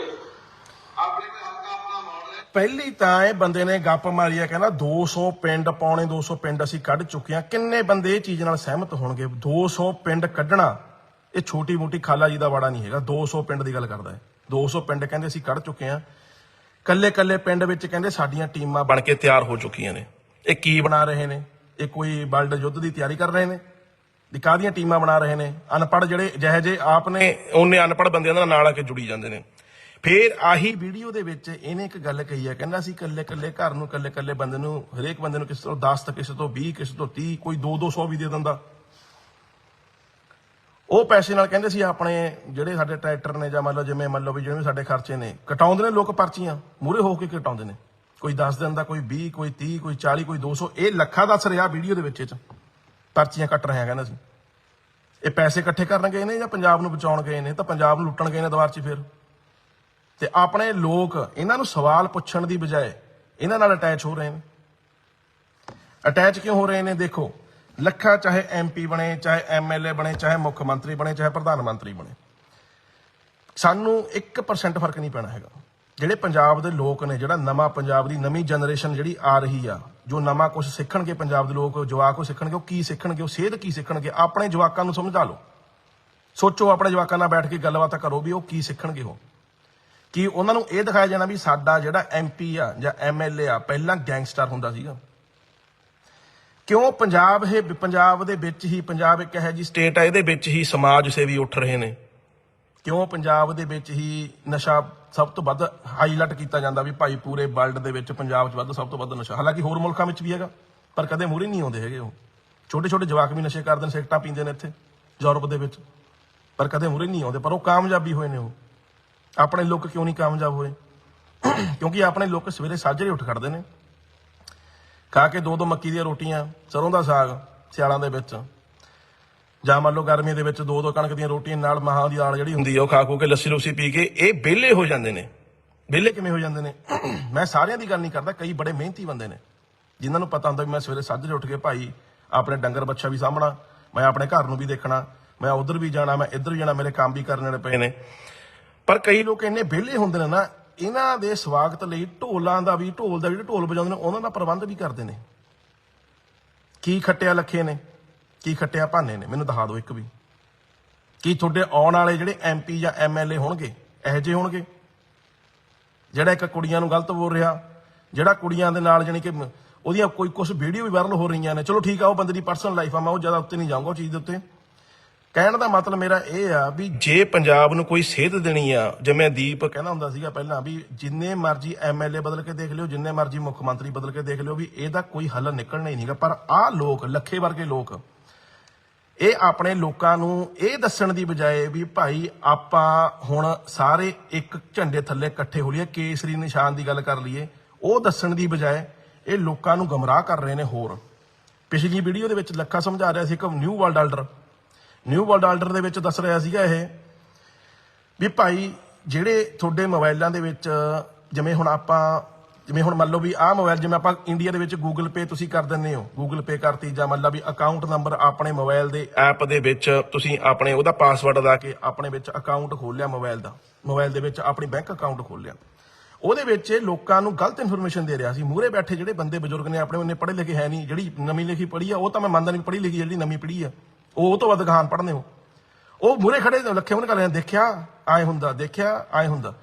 Speaker 2: ਆਪਣੇ ਤੇ ਹਲਕਾ ਆਪਣਾ ਮਾਡਲ ਹੈ
Speaker 1: ਪਹਿਲੀ ਤਾਂ ਇਹ ਬੰਦੇ ਨੇ ਗੱਪ ਮਾਰੀ ਆ, ਕਹਿੰਦਾ 200 ਪਿੰਡ, ਪੌਣੇ 200 ਪਿੰਡ ਅਸੀਂ ਕੱਢ ਚੁੱਕੇ ਹਾਂ। ਕਿੰਨੇ ਬੰਦੇ ਇਹ ਚੀਜ਼ ਨਾਲ ਸਹਿਮਤ ਹੋਣਗੇ? 200 ਪਿੰਡ ਕੱਢਣਾ, ਇਹ ਛੋਟੀ ਮੋਟੀ ਖਾਲਾ ਜੀ ਦਾ ਵਾੜਾ ਨਹੀਂ ਹੈਗਾ। 200 ਪਿੰਡ ਦੀ ਗੱਲ ਕਰਦਾ ਹੈ 200 ਪਿੰਡ ਕਹਿੰਦੇ ਅਸੀਂ ਕੱਢ ਚੁੱਕੇ ਹਾਂ। ਕੱਲੇ ਕੱਲੇ ਪਿੰਡ ਵਿੱਚ ਕਹਿੰਦੇ ਸਾਡੀਆਂ ਟੀਮਾਂ ਬਣ ਕੇ ਤਿਆਰ ਹੋ ਚੁੱਕੀਆਂ ਨੇ। ਇਹ ਕੀ ਬਣਾ ਰਹੇ ਨੇ? ਇਹ ਕੋਈ ਵਰਲਡ ਯੁੱਧ ਦੀ ਤਿਆਰੀ ਕਰ ਰਹੇ ਨੇ? ਦੀ ਕਾਹਦੀਆਂ ਟੀਮਾਂ ਬਣਾ ਰਹੇ ਨੇ? ਅਨਪੜ੍ਹ ਜਿਹੜੇ, ਜਿਹੇ ਜੇ ਆਪ ਨੇ, ਉਹਨੇ ਅਨਪੜ੍ਹ ਬੰਦਿਆਂ ਨਾਲ ਨਾਲ ਆ ਕੇ ਜੁੜੀ ਜਾਂਦੇ ਨੇ। ਫੇਰ ਆਹੀ ਵੀਡੀਓ ਦੇ ਵਿੱਚ ਇਹਨੇ ਇੱਕ ਗੱਲ ਕਹੀ ਹੈ ਕਹਿੰਦਾ ਸੀ ਕੱਲੇ ਕੱਲੇ ਘਰ ਨੂੰ ਕੱਲੇ ਕੱਲੇ ਬੰਦੇ ਨੂੰ, ਹਰੇਕ ਬੰਦੇ ਨੂੰ ਕਿਸੇ ਤੋਂ 10 ਤਾਂ ਕਿਸੇ ਤੋਂ 20 ਕਿਸੇ ਤੋਂ 30 ਕੋਈ 2 200 ਵੀ ਦੇ ਦਿੰਦਾ। ਉਹ ਪੈਸੇ ਨਾਲ ਕਹਿੰਦੇ ਸੀ ਆਪਣੇ ਜਿਹੜੇ ਸਾਡੇ ਟਰੈਕਟਰ ਨੇ ਜਾਂ ਮੰਨ ਲਓ ਜਿਵੇਂ, ਮੰਨ ਲਓ ਵੀ ਜਿਹੜੇ ਵੀ ਸਾਡੇ ਖਰਚੇ ਨੇ, ਕਟਾਉਂਦੇ ਨੇ ਲੋਕ ਪਰਚੀਆਂ ਮੂਰੇ ਹੋ ਕੇ ਕਟਾਉਂਦੇ ਨੇ। ਕੋਈ 10 ਦਿਨ ਦਾ, ਕੋਈ 20 ਕੋਈ 30 ਕੋਈ 40 ਕੋਈ 200 ਇਹ ਲੱਖਾਂ ਦੱਸ ਰਿਹਾ ਵੀਡੀਓ ਦੇ ਵਿੱਚ ਇਹ ਚ। ਪਰਚੀਆਂ ਕੱਟ ਰਿਹਾ ਕਹਿੰਦਾ ਸੀ। ਇਹ ਪੈਸੇ ਇਕੱਠੇ ਕਰਨ ਗਏ ਨੇ ਜਾਂ ਪੰਜਾਬ ਨੂੰ ਬਚਾਉਣ ਗਏ ਨੇ? ਤਾਂ ਪੰਜਾਬ ਨੂੰ ਲੁੱਟਣ ਗਏ ਨੇ ਦੁਬਾਰ 'ਚ ਫਿਰ। ਤੇ ਆਪਣੇ ਲੋਕ ਇਹਨਾਂ ਨੂੰ ਸਵਾਲ ਪੁੱਛਣ ਦੀ ਬਜਾਏ ਇਹਨਾਂ ਨਾਲ ਅਟੈਚ ਹੋ ਰਹੇ ਨੇ। ਅਟੈਚ ਕਿਉਂ ਹੋ ਰਹੇ ਨੇ? ਦੇਖੋ, ਲੱਖਾ ਚਾਹੇ ਐਮਪੀ ਬਣੇ, ਚਾਹੇ ਐਮਐਲਏ ਬਣੇ, ਚਾਹੇ ਮੁੱਖ ਮੰਤਰੀ ਬਣੇ, ਚਾਹੇ ਪ੍ਰਧਾਨ ਮੰਤਰੀ ਬਣੇ। ਸਾਨੂੰ 1% ਫ਼ਰਕ ਨਹੀਂ ਪੈਣਾ ਹੈਗਾ। ਜਿਹੜੇ ਪੰਜਾਬ ਦੇ ਲੋਕ ਨੇ, ਜਿਹੜਾ ਨਵਾਂ ਪੰਜਾਬ ਦੀ ਨਵੀਂ ਜਨਰੇਸ਼ਨ ਜਿਹੜੀ ਆ ਰਹੀ ਆ, ਜੋ ਨਵਾਂ ਕੁਝ ਸਿੱਖਣਗੇ ਪੰਜਾਬ ਦੇ ਲੋਕ, ਜਵਾਕ ਉਹ ਸਿੱਖਣਗੇ, ਉਹ ਕੀ ਸਿੱਖਣਗੇ, ਉਹ ਸੇਧ ਕੀ ਸਿੱਖਣਗੇ, ਆਪਣੇ ਜਵਾਕਾਂ ਨੂੰ ਸਮਝਾ ਲਓ। ਸੋਚੋ, ਆਪਣੇ ਜਵਾਕਾਂ ਨਾਲ ਬੈਠ ਕੇ ਗੱਲਬਾਤ ਕਰੋ ਵੀ ਉਹ ਕੀ ਸਿੱਖਣਗੇ ਉਹ। ਕਿ ਉਹਨਾਂ ਨੂੰ ਇਹ ਦਿਖਾਇਆ ਜਾਣਾ ਵੀ ਸਾਡਾ ਜਿਹੜਾ ਐਮਪੀ ਆ ਜਾਂ ਐਮਐਲਏ ਆ, ਪਹਿਲਾਂ ਗੈਂਗਸਟਰ ਹੁੰਦਾ ਸੀਗਾ। ਕਿਉਂ ਪੰਜਾਬ ਇਹ ਪੰਜਾਬ ਦੇ ਵਿੱਚ ਹੀ, ਪੰਜਾਬ ਇੱਕ ਇਹੋ ਜੀ ਸਟੇਟ ਆ, ਇਹਦੇ ਵਿੱਚ ਹੀ ਸਮਾਜ ਸੇਵੀ ਉੱਠ ਰਹੇ ਨੇ। ਕਿਉਂ ਪੰਜਾਬ ਦੇ ਵਿੱਚ ਹੀ ਨਸ਼ਾ ਸਭ ਤੋਂ ਵੱਧ ਹਾਈਲਾਈਟ ਕੀਤਾ ਜਾਂਦਾ ਵੀ ਭਾਈ ਪੂਰੇ ਵਰਲਡ ਦੇ ਵਿੱਚ ਪੰਜਾਬ 'ਚ ਵੱਧ ਸਭ ਤੋਂ ਵੱਧ ਨਸ਼ਾ। ਹਾਲਾਂਕਿ ਹੋਰ ਮੁਲਕਾਂ ਵਿੱਚ ਵੀ ਹੈਗਾ, ਪਰ ਕਦੇ ਮੂਹਰੇ ਨਹੀਂ ਆਉਂਦੇ ਹੈਗੇ ਉਹ। ਛੋਟੇ ਛੋਟੇ ਜਵਾਕ ਵੀ ਨਸ਼ੇ ਕਰਦੇ ਨੇ, ਸਿਗਰਟਾਂ ਪੀਂਦੇ ਨੇ ਇੱਥੇ, ਯੂਰਪ ਦੇ ਵਿੱਚ, ਪਰ ਕਦੇ ਮੂਹਰੇ ਨਹੀਂ ਆਉਂਦੇ, ਪਰ ਉਹ ਕਾਮਯਾਬੀ ਹੋਏ ਨੇ ਉਹ। ਆਪਣੇ ਲੋਕ ਕਿਉਂ ਨਹੀਂ ਕਾਮਯਾਬ ਹੋਏ? ਕਿਉਂਕਿ ਆਪਣੇ ਲੋਕ ਸਵੇਰੇ ਸਾਜਰੇ ਉੱਠ ਖੜਦੇ ਨੇ। ਖਾ ਕੇ ਦੋ ਦੋ ਮੱਕੀ ਦੀਆਂ ਰੋਟੀਆਂ, ਸਰੋਂ ਦਾ ਸਾਗ, ਸਿਆਲਾਂ ਦੇ ਵਿੱਚ। ਜਾਂ ਮੰਨ ਲਓ ਗਰਮੀ ਦੇ ਵਿੱਚ ਦੋ ਦੋ ਕਣਕ ਦੀਆਂ ਰੋਟੀਆਂ ਨਾਲ ਮਹਾਂ ਦੀ ਦਾਲ ਜਿਹੜੀ ਹੁੰਦੀ ਆ, ਉਹ ਖਾ ਖੂ ਕੇ ਲੱਸੀ ਲੁੱਸੀ ਪੀ ਕੇ ਇਹ ਵਿਹਲੇ ਹੋ ਜਾਂਦੇ ਨੇ। ਵਿਹਲੇ ਕਿਵੇਂ ਹੋ ਜਾਂਦੇ ਨੇ? ਮੈਂ ਸਾਰਿਆਂ ਦੀ ਗੱਲ ਨਹੀਂ ਕਰਦਾ, ਕਈ ਬੜੇ ਮਿਹਨਤੀ ਬੰਦੇ ਨੇ। ਜਿਨ੍ਹਾਂ ਨੂੰ ਪਤਾ ਹੁੰਦਾ ਵੀ ਮੈਂ ਸਵੇਰੇ ਸਾਜਰੇ ਉੱਠ ਕੇ ਭਾਈ ਆਪਣੇ ਡੰਗਰ ਬੱਚਾ ਵੀ ਸਾਂਭਣਾ, ਮੈਂ ਆਪਣੇ ਘਰ ਨੂੰ ਵੀ ਦੇਖਣਾ, ਮੈਂ ਉਧਰ ਵੀ ਜਾਣਾ, ਮੈਂ ਇੱਧਰ ਵੀ ਜਾਣਾ, ਮੇਰੇ ਕੰਮ ਵੀ ਕਰਨੇ ਪਏ ਨੇ। ਪਰ ਕਈ ਲੋਕ ਇੰਨੇ ਵਿਹਲੇ ਹੁੰਦੇ ਨੇ ਨਾ, ਇਹਨਾਂ ਦੇ ਸਵਾਗਤ ਲਈ ਢੋਲਾਂ ਦਾ ਵੀ, ਢੋਲ ਦਾ ਜਿਹੜੇ ਢੋਲ ਵਜਾਉਂਦੇ ਨੇ, ਉਹਨਾਂ ਦਾ ਪ੍ਰਬੰਧ ਵੀ ਕਰਦੇ ਨੇ। ਕੀ ਖੱਟਿਆ ਲੱਖੇ ਨੇ, ਕੀ ਖੱਟਿਆ ਭਾਨੇ ਨੇ, ਮੈਨੂੰ ਦਿਖਾ ਦਿਓ ਇੱਕ ਵੀ। ਕੀ ਤੁਹਾਡੇ ਆਉਣ ਵਾਲੇ ਜਿਹੜੇ ਐਮਪੀ ਜਾਂ ਐਮਐਲਏ ਹੋਣਗੇ, ਇਹੋ ਜਿਹੇ ਹੋਣਗੇ? ਜਿਹੜਾ ਇੱਕ ਕੁੜੀਆਂ ਨੂੰ ਗਲਤ ਬੋਲ ਰਿਹਾ, ਜਿਹੜਾ ਕੁੜੀਆਂ ਦੇ ਨਾਲ ਜਾਣੀ ਕਿ ਉਹਦੀਆਂ ਕੋਈ ਕੁਝ ਵੀਡੀਓ ਵੀ ਵਾਇਰਲ ਹੋ ਰਹੀਆਂ ਨੇ। ਚਲੋ ਠੀਕ ਆ, ਉਹ ਬੰਦੇ ਦੀ ਪਰਸਨਲ ਲਾਈਫ ਆ, ਮੈਂ ਉਹ ਜ਼ਿਆਦਾ ਉੱਤੇ ਨਹੀਂ ਜਾਊਂਗਾ, ਉਹ ਚੀਜ਼ ਦੇ ਉੱਤੇ। ਕਹਿਣ ਦਾ ਮਤਲਬ ਮੇਰਾ ਇਹ ਆ ਵੀ ਜੇ ਪੰਜਾਬ ਨੂੰ ਕੋਈ ਸੇਧ ਦੇਣੀ ਆ, ਜਿਵੇਂ ਦੀਪ ਕਹਿੰਦਾ ਹੁੰਦਾ ਸੀਗਾ ਪਹਿਲਾਂ ਵੀ ਜਿੰਨੇ ਮਰਜ਼ੀ ਐਮਐਲਏ ਬਦਲ ਕੇ ਦੇਖ ਲਿਓ, ਜਿੰਨੇ ਮਰਜ਼ੀ ਮੁੱਖ ਮੰਤਰੀ ਬਦਲ ਕੇ ਦੇਖ ਲਿਓ ਵੀ ਇਹਦਾ ਕੋਈ ਹੱਲ ਨਿਕਲਣਾ ਹੀ ਨਹੀਂਗਾ। ਪਰ ਆਹ ਲੋਕ, ਲੱਖੇ ਵਰਗੇ ਲੋਕ, ਇਹ ਆਪਣੇ ਲੋਕਾਂ ਨੂੰ ਇਹ ਦੱਸਣ ਦੀ ਬਜਾਏ ਵੀ ਭਾਈ ਆਪਾਂ ਹੁਣ ਸਾਰੇ ਇੱਕ ਝੰਡੇ ਥੱਲੇ ਇਕੱਠੇ ਹੋ ਲਈਏ, ਕੇਸਰੀ ਨਿਸ਼ਾਨ ਦੀ ਗੱਲ ਕਰ ਲਈਏ, ਉਹ ਦੱਸਣ ਦੀ ਬਜਾਏ ਇਹ ਲੋਕਾਂ ਨੂੰ ਗਮਰਾਹ ਕਰ ਰਹੇ ਨੇ ਹੋਰ। ਪਿਛਲੀ ਵੀਡੀਓ ਦੇ ਵਿੱਚ ਲੱਖਾ ਸਮਝਾ ਰਿਹਾ ਸੀ ਕਿ new world order new world order ਦੇ ਵਿੱਚ ਦੱਸ ਰਿਹਾ ਸੀਗਾ ਇਹ ਵੀ ਭਾਈ ਜਿਹੜੇ ਤੁਹਾਡੇ ਮੋਬਾਈਲਾਂ ਦੇ ਵਿੱਚ, ਜਿਵੇਂ ਹੁਣ ਆਪਾਂ, ਜਿਵੇਂ ਹੁਣ ਮੰਨ ਲਓ ਵੀ ਆਹ ਮੋਬਾਈਲ ਜਿਵੇਂ ਆਪਾਂ ਇੰਡੀਆ ਦੇ ਵਿੱਚ Google Pay ਤੁਸੀਂ ਕਰ ਦਿੰਦੇ ਹੋ। Google Pay ਕਰਤੀ ਜਾਂ ਮੰਨ ਲਾ ਵੀ ਅਕਾਊਂਟ ਨੰਬਰ ਆਪਣੇ ਮੋਬਾਈਲ ਦੇ ਐਪ ਦੇ ਵਿੱਚ ਤੁਸੀਂ ਆਪਣੇ ਉਹਦਾ ਪਾਸਵਰਡ ਲਾ ਕੇ ਆਪਣੇ ਵਿੱਚ ਅਕਾਊਂਟ ਖੋਲਿਆ ਮੋਬਾਈਲ ਦਾ। ਮੋਬਾਈਲ ਦੇ ਵਿੱਚ ਆਪਣੀ ਬੈਂਕ ਅਕਾਊਂਟ ਖੋਲਿਆ। ਉਹਦੇ ਵਿੱਚ ਲੋਕਾਂ ਨੂੰ ਗਲਤ ਇਨਫੋਰਮੇਸ਼ਨ ਦੇ ਰਿਹਾ ਸੀ। ਮੂਹਰੇ ਬੈਠੇ ਜਿਹੜੇ ਬੰਦੇ ਬਜ਼ੁਰਗ ਨੇ ਆਪਣੇ ਉਹਨੇ ਪੜ੍ਹੇ ਲਿਖੇ ਹੈ ਨਹੀਂ, ਜਿਹੜੀ ਨਵੀਂ ਲਿਖੀ ਪੜ੍ਹੀ ਆ, ਉਹ ਤਾਂ ਮੈਂ ਮੰਨਦਾ ਨਹੀਂ ਪੜ੍ਹੀ ਲਿਖੀ ਜਿਹੜੀ ਨਵੀਂ ਪੜ੍ਹੀ ਆ। ਉਹ ਤੋਂ ਵੱਧ ਗਾਨ ਪੜ੍ਹਨੇ ਹੋ। ਉਹ ਮੂਹਰੇ ਖੜੇ ਲੱਖੇ ਉਹਨੇ ਕਹਿੰਦੇ, ਦੇਖਿਆ, ਆਏ ਹੁੰਦਾ, ਦੇਖਿਆ, ਆਏ ਹੁੰਦਾ।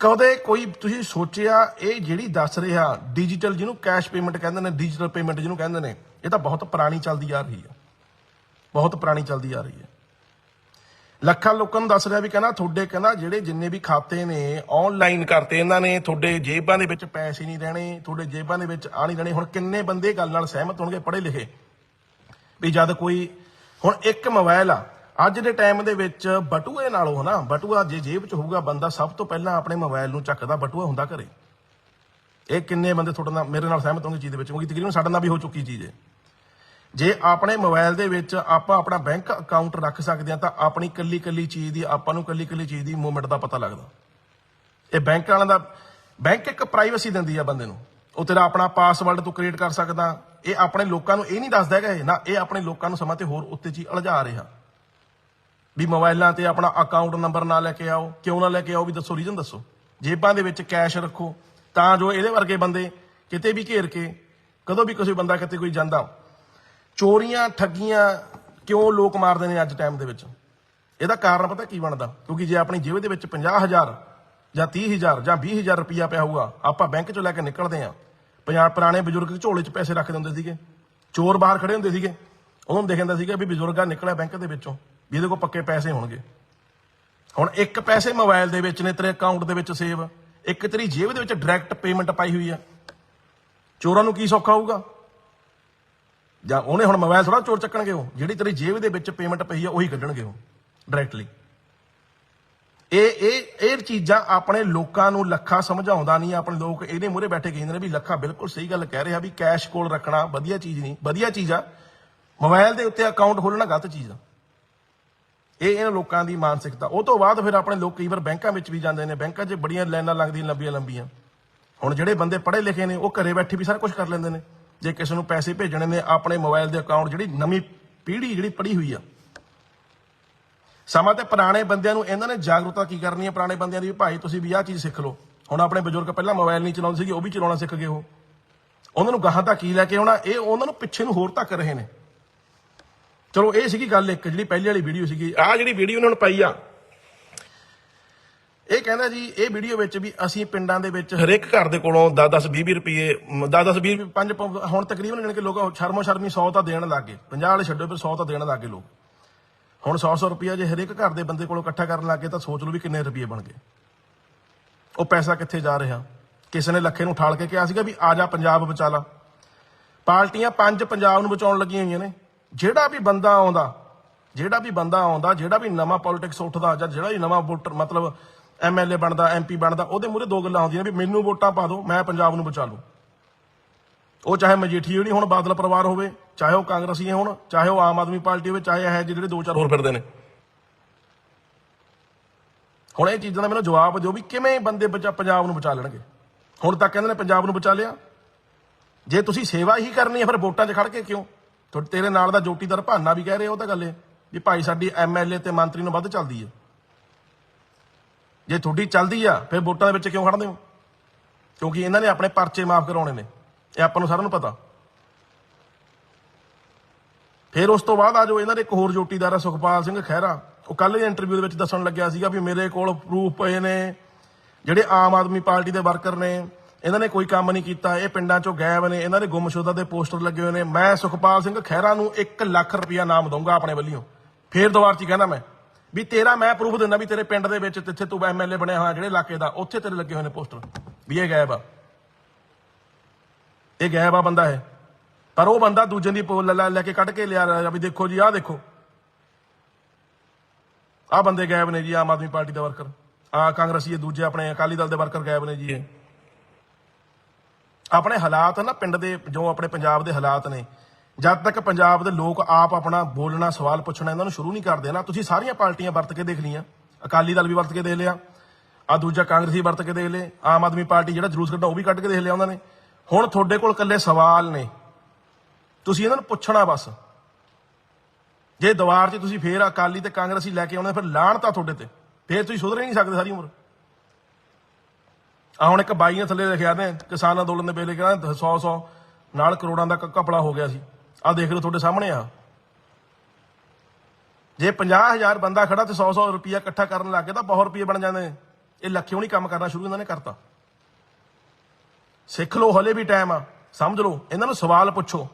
Speaker 1: ਕਦੇ ਕੋਈ ਤੁਸੀਂ ਸੋਚਿਆ, ਇਹ ਜਿਹੜੀ ਦੱਸ ਰਿਹਾ ਡਿਜੀਟਲ ਜਿਹਨੂੰ ਕੈਸ਼ ਪੇਮੈਂਟ ਕਹਿੰਦੇ ਨੇ ਡਿਜੀਟਲ ਪੇਮੈਂਟ ਜਿਹਨੂੰ ਕਹਿੰਦੇ ਨੇ, ਇਹ ਤਾਂ ਬਹੁਤ ਪੁਰਾਣੀ ਚੱਲਦੀ ਆ ਰਹੀ ਹੈ ਬਹੁਤ ਪੁਰਾਣੀ ਚੱਲਦੀ ਆ ਰਹੀ ਹੈ ਲੱਖਾਂ ਲੋਕਾਂ ਨੂੰ ਦੱਸ ਰਿਹਾ ਵੀ ਕਹਿੰਦਾ, ਤੁਹਾਡੇ ਕਹਿੰਦਾ, ਜਿਹੜੇ ਜਿੰਨੇ ਵੀ ਖਾਤੇ ਨੇ ਆਨਲਾਈਨ ਕਰਤੇ ਇਹਨਾਂ ਨੇ, ਤੁਹਾਡੇ ਜੇਬਾਂ ਦੇ ਵਿੱਚ ਪੈਸੇ ਨਹੀਂ ਰਹਿਣੇ, ਤੁਹਾਡੇ ਜੇਬਾਂ ਦੇ ਵਿੱਚ ਆ ਨਹੀਂ ਰਹਿਣੇ, ਹੁਣ ਕਿੰਨੇ ਬੰਦੇ ਗੱਲ ਨਾਲ ਸਹਿਮਤ ਹੋਣਗੇ ਪੜ੍ਹੇ ਲਿਖੇ? ਵੀ ਜਦ ਕੋਈ ਹੁਣ ਇੱਕ ਮੋਬਾਈਲ ਆ। ਅੱਜ ਦੇ ਟਾਈਮ ਦੇ ਵਿੱਚ ਬਟੂਏ ਨਾਲੋਂ ਹਨਾ, ਬਟੂਆ ਜੇ ਜੇਬ 'ਚ ਹੋਊਗਾ, ਬੰਦਾ ਸਭ ਤੋਂ ਪਹਿਲਾਂ ਆਪਣੇ ਮੋਬਾਈਲ ਨੂੰ ਚੱਕਦਾ, ਬਟੂਆ ਹੁੰਦਾ ਘਰੇ। ਇਹ ਕਿੰਨੇ ਬੰਦੇ ਤੁਹਾਡੇ ਨਾਲ, ਮੇਰੇ ਨਾਲ ਸਹਿਮਤ ਹੋਣਗੇ ਚੀਜ਼ ਦੇ ਵਿੱਚ, ਕਿਉਂਕਿ ਤਕਰੀਬਨ ਸਾਡੇ ਨਾਲ ਵੀ ਹੋ ਚੁੱਕੀ ਚੀਜ਼ ਹੈ ਜੇ ਆਪਣੇ ਮੋਬਾਈਲ ਦੇ ਵਿੱਚ ਆਪਾਂ ਆਪਣਾ ਬੈਂਕ ਅਕਾਊਂਟ ਰੱਖ ਸਕਦੇ ਹਾਂ, ਤਾਂ ਆਪਣੀ ਕੱਲੀ ਕੱਲੀ ਚੀਜ਼ ਦੀ, ਆਪਾਂ ਨੂੰ ਕੱਲੀ ਕੱਲੀ ਚੀਜ਼ ਦੀ ਮੂਵਮੈਂਟ ਦਾ ਪਤਾ ਲੱਗਦਾ। ਇਹ ਬੈਂਕ ਵਾਲਿਆਂ ਦਾ, ਬੈਂਕ ਇੱਕ ਪ੍ਰਾਈਵੇਸੀ ਦਿੰਦੀ ਆ ਬੰਦੇ ਨੂੰ। ਉਹ ਤੇਰਾ ਆਪਣਾ ਪਾਸਵਰਡ ਤੂੰ ਕ੍ਰੀਏਟ ਕਰ ਸਕਦਾ। ਇਹ ਆਪਣੇ ਲੋਕਾਂ ਨੂੰ ਇਹ ਨਹੀਂ ਦੱਸਦਾ ਹੈਗਾ ਇਹ। ਨਾ, ਇਹ ਆਪਣੇ ਲੋਕਾਂ ਨੂੰ ਸਮਾਂ ਤੇ ਹੋਰ ਉੱਤੇ ਜੀ ਉਲਝਾ ਰਿਹਾ। ਵੀ ਮੋਬਾਈਲਾਂ ਤੇ ਆਪਣਾ ਅਕਾਊਂਟ ਨੰਬਰ ਨਾ ਲੈ ਕੇ ਆਓ। ਕਿਉਂ ਨਾ ਲੈ ਕੇ ਆਓ ਵੀ ਦੱਸੋ ਰੀਜ਼ਨ ਦੱਸੋ। ਜੇਬਾਂ ਦੇ ਵਿੱਚ ਕੈਸ਼ ਰੱਖੋ। ਤਾਂ ਜੋ ਇਹਦੇ ਵਰਗੇ ਬੰਦੇ ਕਿਤੇ ਵੀ ਘੇਰ ਕੇ, ਕਦੋਂ ਵੀ ਕਿਸੇ ਬੰਦਾ ਕਿਤੇ ਕੋਈ ਜਾਂਦਾ। ਚੋਰੀਆਂ, ਠੱਗੀਆਂ ਕਿਉਂ ਲੋਕ ਮਾਰਦੇ ਨੇ ਅੱਜ ਟਾਈਮ ਦੇ ਵਿੱਚ? ਇਹਦਾ ਕਾਰਨ ਪਤਾ ਕੀ ਬਣਦਾ? ਕਿਉਂਕਿ ਜੇ ਆਪਣੀ ਜੇਬ ਦੇ ਵਿੱਚ 50000 ਜਾਂ 30000 ਜਾਂ 20000 ਰੁਪਇਆ ਪਿਆ ਹੋਊਗਾ, ਆਪਾਂ ਬੈਂਕ ਚੋਂ ਲੈ ਕੇ ਨਿਕਲਦੇ ਆ ਪੰਜਾਬ ਪੁਰਾਣੇ ਬਜ਼ੁਰਗ ਝੋਲੇ 'ਚ ਪੈਸੇ ਰੱਖਦੇ ਹੁੰਦੇ ਸੀਗੇ। ਚੋਰ ਬਾਹਰ ਖੜੇ ਹੁੰਦੇ ਸੀਗੇ। ਉਹਨੂੰ ਦੇਖ ਜਾਂਦਾ ਸੀਗਾ ਵੀ ਬਜ਼ੁਰਗਾ ਨਿਕਲਿਆ ਬੈਂਕ ਦੇ ਵਿੱਚੋਂ, ਵੀ ਇਹਦੇ ਕੋਲ ਪੱਕੇ ਪੈਸੇ ਹੋਣਗੇ। ਹੁਣ ਇੱਕ ਪੈਸੇ ਮੋਬਾਈਲ ਦੇ ਵਿੱਚ ਨੇ, ਤੇਰੇ ਅਕਾਊਂਟ ਦੇ ਵਿੱਚ ਸੇਵ। ਇੱਕ ਤੇਰੀ ਜੇਬ ਦੇ ਵਿੱਚ ਡਾਇਰੈਕਟ ਪੇਮੈਂਟ ਪਾਈ ਹੋਈ ਆ। ਚੋਰਾਂ ਨੂੰ ਕੀ ਸੌਖਾ ਹੋਊਗਾ? ਜਾਂ ਉਹਨੇ ਹੁਣ ਮੋਬਾਈਲ ਥੋੜਾ ਚੋਰ ਚੱਕਣਗੇ ਉਹ? ਜਿਹੜੀ ਤੇਰੀ ਜੇਬ ਦੇ ਵਿੱਚ ਪੇਮੈਂਟ ਪਈ ਆ, ਉਹੀ ਕੱਢਣਗੇ ਉਹ ਡਾਇਰੈਕਟਲੀ ਇਹ ਇਹ ਇਹ ਚੀਜ਼ਾਂ ਆਪਣੇ ਲੋਕਾਂ ਨੂੰ ਲੱਖਾ ਸਮਝਾਉਂਦਾ ਨਹੀਂ, ਆਪਣੇ ਲੋਕ ਇਹਦੇ ਮੂਹਰੇ ਬੈਠੇ ਕਹਿੰਦੇ ਨੇ ਵੀ ਲੱਖਾ ਬਿਲਕੁਲ ਸਹੀ ਗੱਲ ਕਹਿ ਰਿਹਾ ਵੀ ਕੈਸ਼ ਕੋਲ ਰੱਖਣਾ ਵਧੀਆ ਚੀਜ਼ ਨਹੀਂ, ਵਧੀਆ ਚੀਜ਼ ਆ। ਮੋਬਾਈਲ ਦੇ ਉੱਤੇ ਅਕਾਊਂਟ ਖੋਲਣਾ ਗਲਤ ਚੀਜ਼ ਆ। ਇਹ ਇਹਨਾਂ ਲੋਕਾਂ ਦੀ ਮਾਨਸਿਕਤਾ। ਉਹ ਤੋਂ ਬਾਅਦ ਫਿਰ ਆਪਣੇ ਲੋਕ ਕਈ ਵਾਰ ਬੈਂਕਾਂ ਵਿੱਚ ਵੀ ਜਾਂਦੇ ਨੇ। ਬੈਂਕਾਂ 'ਚ ਬੜੀਆਂ ਲਾਈਨਾਂ ਲੱਗਦੀਆਂ ਲੰਬੀਆਂ ਲੰਬੀਆਂ। ਹੁਣ ਜਿਹੜੇ ਬੰਦੇ ਪੜ੍ਹੇ ਲਿਖੇ ਨੇ, ਉਹ ਘਰੇ ਬੈਠੇ ਵੀ ਸਾਰਾ ਕੁਝ ਕਰ ਲੈਂਦੇ ਨੇ। ਜੇ ਕਿਸੇ ਨੂੰ ਪੈਸੇ ਭੇਜਣੇ ਨੇ, ਆਪਣੇ ਮੋਬਾਈਲ ਦੇ ਅਕਾਊਂਟ ਜਿਹੜੀ ਨਵੀਂ ਪੀੜ੍ਹੀ ਜਿਹੜੀ ਪੜ੍ਹੀ ਹੋਈ ਆ ਸਮਾਂ ਤੇ ਪੁਰਾਣੇ ਬੰਦਿਆਂ ਨੂੰ ਇਹਨਾਂ ਨੇ ਜਾਗਰੂਕਤਾ ਕੀ ਕਰਨੀ ਹੈ? ਪੁਰਾਣੇ ਬੰਦਿਆਂ ਦੀ ਵੀ ਭਾਈ ਤੁਸੀਂ ਵੀ ਆਹ ਚੀਜ਼ ਸਿੱਖ ਲਓ। ਹੁਣ ਆਪਣੇ ਬਜ਼ੁਰਗ ਪਹਿਲਾਂ ਮੋਬਾਈਲ ਨਹੀਂ ਚਲਾਉਂਦੇ ਸੀਗੇ, ਉਹ ਵੀ ਚਲਾਉਣਾ ਸਿੱਖ ਗਏ ਉਹ। ਉਹਨਾਂ ਨੂੰ ਗਾਹਾਂ ਤੱਕ ਕੀ ਲੈ ਕੇ ਆਉਣਾ? ਇਹ ਉਹਨਾਂ ਨੂੰ ਪਿੱਛੇ ਨੂੰ ਹੋਰ ਧੱਕ ਰਹੇ ਨੇ। ਚਲੋ, ਇਹ ਸੀਗੀ ਗੱਲ ਇੱਕ, ਜਿਹੜੀ ਪਹਿਲੀ ਵਾਲੀ ਵੀਡੀਓ ਸੀਗੀ। ਆਹ ਜਿਹੜੀ ਵੀਡੀਓ ਉਹਨਾਂ ਨੂੰ ਪਾਈ ਆ। ਇਹ ਕਹਿੰਦਾ ਜੀ, ਇਹ ਵੀਡੀਓ ਵਿੱਚ ਵੀ ਅਸੀਂ ਪਿੰਡਾਂ ਦੇ ਵਿੱਚ ਹਰੇਕ ਘਰ ਦੇ ਕੋਲੋਂ 10-10 20 ਰੁਪਏ 10-10 20 ਰੁਪਏ ਪੰਜ ਹੁਣ ਤਕਰੀਬਨ ਜਾਣੀ ਕਿ ਲੋਕ ਸ਼ਰਮੋ ਸ਼ਰਮੀ 100 ਤਾਂ ਦੇਣ ਲੱਗ ਗਏ। 50 ਵਾਲੇ ਛੱਡੋ, ਫਿਰ 100 ਤਾਂ ਦੇਣ ਲੱਗ ਗਏ ਲੋਕ। ਹੁਣ 100-100 ਰੁਪਿਆ ਜੇ ਹਰੇਕ ਘਰ ਦੇ ਬੰਦੇ ਕੋਲੋਂ ਇਕੱਠਾ ਕਰਨ ਲੱਗ ਗਏ ਤਾਂ ਸੋਚ ਲਓ ਵੀ ਕਿੰਨੇ ਰੁਪਏ ਬਣ ਗਏ। ਉਹ ਪੈਸਾ ਕਿੱਥੇ ਜਾ ਰਿਹਾ? ਕਿਸੇ ਨੇ ਲੱਖੇ ਨੂੰ ਠਾਲ ਕੇ ਕਿਹਾ ਸੀਗਾ ਵੀ ਆ ਜਾ ਪੰਜਾਬ ਬਚਾ ਲਾ। ਪਾਰਟੀਆਂ ਪੰਜ ਪੰਜਾਬ ਨੂੰ ਬਚਾਉਣ ਲੱਗੀਆਂ ਹੋਈਆਂ ਨੇ। ਜਿਹੜਾ ਵੀ ਬੰਦਾ ਆਉਂਦਾ, ਜਿਹੜਾ ਵੀ ਬੰਦਾ ਆਉਂਦਾ, ਜਿਹੜਾ ਵੀ ਨਵਾਂ ਪੋਲਿਟਿਕਸ ਉੱਠਦਾ ਜਾਂ ਜਿਹੜਾ ਵੀ ਨਵਾਂ ਵੋਟਰ ਮਤਲਬ ਐਮਐਲਏ ਬਣਦਾ ਐਮਪੀ ਬਣਦਾ, ਉਹਦੇ ਮੂਹਰੇ ਦੋ ਗੱਲਾਂ ਆਉਂਦੀਆਂ ਵੀ ਮੈਨੂੰ ਵੋਟਾਂ ਪਾ ਦਿਓ, ਮੈਂ ਪੰਜਾਬ ਨੂੰ ਬਚਾ ਲੂ ਉਹ ਚਾਹੇ ਮਜੀਠੀ ਹੋਣੀ ਹੁਣ, ਬਾਦਲ ਪਰਿਵਾਰ ਹੋਵੇ, ਚਾਹੇ ਉਹ ਕਾਂਗਰਸੀ ਹੋਣ, ਚਾਹੇ ਉਹ ਆਮ ਆਦਮੀ ਪਾਰਟੀ ਹੋਵੇ, ਚਾਹੇ ਇਹ ਜਿਹੜੇ ਦੋ ਚਾਰ ਹੋਰ ਫਿਰਦੇ ਨੇ। ਹੁਣ ਇਹ ਚੀਜ਼ਾਂ ਦਾ ਮੈਨੂੰ ਜਵਾਬ ਦਿਓ ਵੀ ਕਿਵੇਂ ਬੰਦੇ ਬਚਾ ਪੰਜਾਬ ਨੂੰ ਬਚਾ ਲੈਣਗੇ। ਹੁਣ ਤੱਕ ਕਹਿੰਦੇ ਨੇ ਪੰਜਾਬ ਨੂੰ ਬਚਾ ਲਿਆ। ਜੇ ਤੁਸੀਂ ਸੇਵਾ ਹੀ ਕਰਨੀ ਹੈ, ਫਿਰ ਵੋਟਾਂ 'ਚ ਖੜ ਕੇ ਕਿਉਂ? ਤੁਹਾਡੇ ਤੇਰੇ ਨਾਲ ਦਾ ਜੋਟੀਦਾਰ ਭਾਨਾ ਵੀ ਕਹਿ ਰਹੇ, ਉਹ ਤਾਂ ਗੱਲ ਹੈ ਵੀ ਭਾਈ ਸਾਡੀ ਐਮਐਲਏ ਤੇ ਮੰਤਰੀ ਨੂੰ ਵੱਧ ਚੱਲਦੀ ਹੈ। ਜੇ ਤੁਹਾਡੀ ਚੱਲਦੀ ਆ, ਫਿਰ ਵੋਟਾਂ ਦੇ ਵਿੱਚ ਕਿਉਂ ਖੜਦੇ ਹੋ? ਕਿਉਂਕਿ ਇਹਨਾਂ ਨੇ ਆਪਣੇ ਪਰਚੇ ਮਾਫ ਕਰਾਉਣੇ ਨੇ। ਇਹ ਆਪਾਂ ਨੂੰ ਸਾਰਿਆਂ ਨੂੰ ਪਤਾ। ਫਿਰ ਉਸ ਤੋਂ ਬਾਅਦ ਆ ਜਾਓ ਇਹਨਾਂ ਦੇ ਇੱਕ ਹੋਰ ਜੋਟੀਦਾਰ ਆ, ਸੁਖਪਾਲ ਸਿੰਘ ਖਹਿਰਾ। ਉਹ ਕੱਲ ਦੇ ਇੰਟਰਵਿਊ ਦੇ ਵਿੱਚ ਦੱਸਣ ਲੱਗਿਆ ਸੀਗਾ ਵੀ ਮੇਰੇ ਕੋਲ ਪ੍ਰੂਫ ਪਏ ਨੇ, ਜਿਹੜੇ ਆਮ ਆਦਮੀ ਪਾਰਟੀ ਦੇ ਵਰਕਰ ਨੇ, ਇਹਨਾਂ ਨੇ ਕੋਈ ਕੰਮ ਨਹੀਂ ਕੀਤਾ, ਇਹ ਪਿੰਡਾਂ ਚੋਂ ਗਾਇਬ ਨੇ, ਇਹਨਾਂ ਦੇ ਗੁੰਮਸ਼ੁਦਾ ਦੇ ਪੋਸਟਰ ਲੱਗੇ ਹੋਏ ਨੇ। ਮੈਂ ਸੁਖਪਾਲ ਸਿੰਘ ਖਹਿਰਾ ਨੂੰ 1 ਲੱਖ ਰੁਪਇਆ ਨਾਮ ਦਊਂਗਾ ਆਪਣੇ ਵੱਲੋਂ। ਫੇਰ ਦੁਬਾਰ ਚ ਹੀ ਕਹਿੰਦਾ ਮੈਂ? ਵੀ ਤੇਰਾ ਮੈਂ ਪ੍ਰੂਫ ਦਿੰਦਾ ਵੀ ਤੇਰੇ ਪਿੰਡ ਦੇ ਵਿੱਚ ਜਿੱਥੇ ਤੂੰ ਐਮਐਲਏ ਬਣਿਆ ਹੋਇਆ, ਜਿਹੜੇ ਇਲਾਕੇ ਦਾ, ਉੱਥੇ ਤੇਰੇ ਲੱਗੇ ਹੋਏ ਨੇ ਪੋਸਟਰ, ਵੀ ਇਹ ਗਾਇਬ ਆ। ਇਹ ਗਾਇਬ ਆ ਬੰਦਾ ਹੈ ਪਰ ਉਹ ਬੰਦਾ ਦੂਜੇ ਦੀ ਪੋਲ ਲੈ ਕੇ ਕੱਢ ਕੇ ਲਿਆ ਰਿਹਾ ਵੀ ਦੇਖੋ ਜੀ, ਆਹ ਦੇਖੋ। ਆਹ ਬੰਦੇ ਗਾਇਬ ਨੇ ਜੀ, ਆਮ ਆਦਮੀ ਪਾਰਟੀ ਦਾ ਵਰਕਰ। ਆ ਕਾਂਗਰਸੀ ਇਹ ਦੂਜੇ ਆਪਣੇ ਅਕਾਲੀ ਦਲ ਦੇ ਵਰਕਰ ਗਾਇਬ ਨੇ ਜੀ ਇਹ। ਆਪਣੇ ਹਾਲਾਤ ਨਾ ਪਿੰਡ ਦੇ, ਜੋ ਆਪਣੇ ਪੰਜਾਬ ਦੇ ਹਾਲਾਤ ਨੇ। ਜਦ ਤੱਕ ਪੰਜਾਬ ਦੇ ਲੋਕ ਆਪ ਆਪਣਾ ਬੋਲਣਾ, ਸਵਾਲ ਪੁੱਛਣਾ, ਇਹਨਾਂ ਨੂੰ ਸ਼ੁਰੂ ਨਹੀਂ ਕਰਦੇ ਨਾ, ਤੁਸੀਂ ਸਾਰੀਆਂ ਪਾਰਟੀਆਂ ਵਰਤ ਕੇ ਦੇਖ ਲਈਆਂ। ਅਕਾਲੀ ਦਲ ਵੀ ਵਰਤ ਕੇ ਦੇਖ ਲਿਆ। ਆ ਦੂਜਾ ਕਾਂਗਰਸੀ ਵਰਤ ਕੇ ਦੇਖ ਲਏ। ਆਮ ਆਦਮੀ ਪਾਰਟੀ ਜਿਹੜਾ ਜਲੂਸ ਕੱਢਾ ਉਹ ਵੀ ਕੱਢ ਕੇ ਦੇਖ ਲਿਆ ਉਹਨਾਂ ਨੇ। ਹੁਣ ਤੁਹਾਡੇ ਕੋਲ ਇਕੱਲੇ ਸਵਾਲ ਨੇ। ਤੁਸੀਂ ਇਹਨਾਂ ਨੂੰ ਪੁੱਛਣਾ ਬਸ। ਜੇ ਦੀਵਾਰ 'ਚ ਤੁਸੀਂ ਫੇਰ ਅਕਾਲੀ ਤੇ ਕਾਂਗਰਸੀ ਲੈ ਕੇ ਆਉਂਦੇ ਫਿਰ ਲਾਹਣ ਤਾਂ ਤੁਹਾਡੇ ਤੇ। ਫੇਰ ਤੁਸੀਂ ਸੁਧਰ ਹੀ ਨਹੀਂ ਸਕਦੇ ਸਾਰੀ ਉਮਰ। ਆ ਹੁਣ ਇੱਕ ਬਾਈ ਨੇ ਥੱਲੇ ਲਿਖਿਆ ਨੇ, ਕਿਸਾਨ ਅੰਦੋਲਨ ਦੇ ਵੇਲੇ ਕਹਿੰਦਾ 100 100 ਨਾਲ ਕਰੋੜਾਂ ਦਾ ਕ- ਘਪਲਾ ਹੋ ਗਿਆ ਸੀ। ਆ ਦੇਖ ਲਓ ਤੁਹਾਡੇ ਸਾਹਮਣੇ ਆ। ਜੇ 50000 ਬੰਦਾ ਖੜਾ ਤੇ 100 100 ਰੁਪਿਆ ਇਕੱਠਾ ਕਰਨ ਲੱਗੇ ਤਾਂ ਬਹੁਤ ਰੁਪਏ ਬਣ ਜਾਂਦੇ ਨੇ। ਇਹ ਲੱਖਿਓ ਨਹੀਂ ਕੰਮ ਕਰਨਾ, ਸ਼ੁਰੂ ਇਹਨਾਂ ਨੇ ਕਰਤਾ। ਸਿੱਖ ਲਓ, ਹਲੇ ਵੀ ਟਾਈਮ ਆ। ਸਮਝ ਲਓ, ਇਹਨਾਂ ਨੂੰ ਸਵਾਲ ਪੁੱਛੋ।